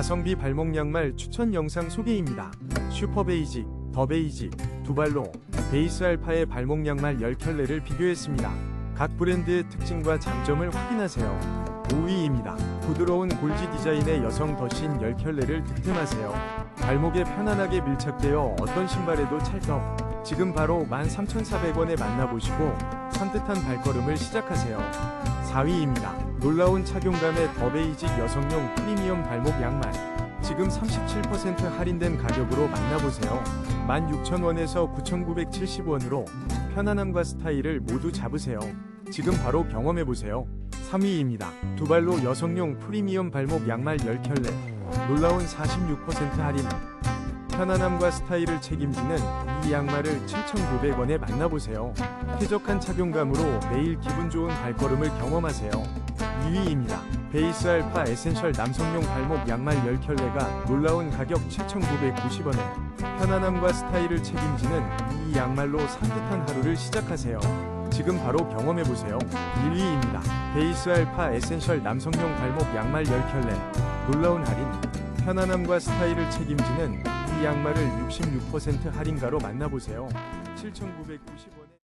가성비 발목 양말 추천 영상 소개입니다. 슈퍼 베이직, 더 베이직, 두 발로 베이스 알파의 발목 양말 10켤레를 비교했습니다. 각 브랜드의 특징과 장점을 확인하세요. 5위입니다. 부드러운 골지 디자인의 여성 더신 10켤레를 득템하세요. 발목에 편안하게 밀착되어 어떤 신발에도 찰떡. 지금 바로 13,400원에 만나보시고 산뜻한 발걸음을 시작하세요. 4위입니다. 놀라운 착용감의 더 베이직 여성용 프리미엄 발목 양말. 지금 37% 할인된 가격으로 만나보세요. 16,000원에서 9,970원으로 편안함과 스타일을 모두 잡으세요. 지금 바로 경험해보세요. 3위입니다. 두 발로 여성용 프리미엄 발목 양말 10켤레. 놀라운 46% 할인. 편안함과 스타일을 책임지는 이 양말을 7,900원에 만나보세요. 쾌적한 착용감으로 매일 기분 좋은 발걸음을 경험하세요. 2위입니다. 베이스 알파 에센셜 남성용 발목 양말 10켤레가 놀라운 가격 7,990원에 편안함과 스타일을 책임지는 이 양말로 산뜻한 하루를 시작하세요. 지금 바로 경험해보세요. 1위입니다. 베이스 알파 에센셜 남성용 발목 양말 10켤레 놀라운 할인 편안함과 스타일을 책임지는 이 양말을 66% 할인가로 만나보세요. 7,990원에